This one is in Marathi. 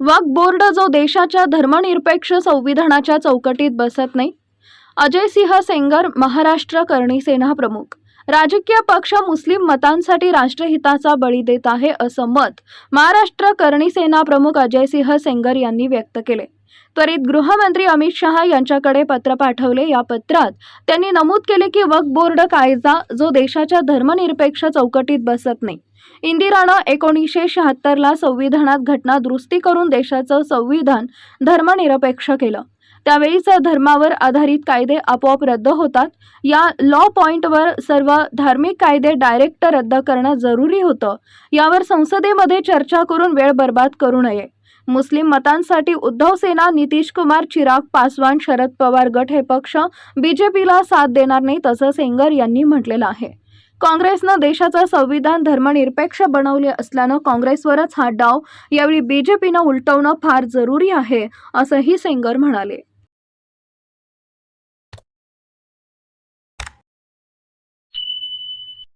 वक्फ बोर्ड जो देशाच्या धर्मनिरपेक्ष संविधानाच्या चौकटीत बसत नाही? अजय सिंह सेंगर महाराष्ट्र करणी सेना प्रमुख. राजकीय पक्ष मुस्लिम मतांसाठी राष्ट्रहिताचा बळी देत आहे असं मत महाराष्ट्र करणी सेना प्रमुख अजय सिंह सेंगर यांनी व्यक्त केले. त्वरित गृहमंत्री अमित शहा यांच्याकडे पत्र पाठवले. या पत्रात त्यांनी नमूद केले की वक्फ बोर्ड कायदा जो देशाच्या धर्मनिरपेक्ष चौकटीत बसत नाही. इंदिरानं एकोणीसशे शहात्तरला संविधानात घटना दुरुस्ती करून देशाचं संविधान धर्मनिरपेक्ष केलं. त्यावेळीच धर्मावर आधारित कायदे आपोआप रद्द होतात. या लॉ पॉईंटवर सर्व धार्मिक कायदे डायरेक्ट रद्द करणं जरुरी होतं. यावर संसदेमध्ये चर्चा करून वेळ बर्बाद करू नये. मुस्लिम मतांसाठी उद्धव सेना नितीश कुमार चिराग पासवान शरद पवार गट हे पक्ष बीजेपीला साथ देणार नाहीत असं सेंगर यांनी म्हटलेलं आहे. काँग्रेसनं देशाचं संविधान धर्मनिरपेक्ष बनवले असल्यानं काँग्रेसवरच हा डाव यावेळी बीजेपीनं उलटवणं फार जरुरी आहे असंही सेंगर म्हणाले.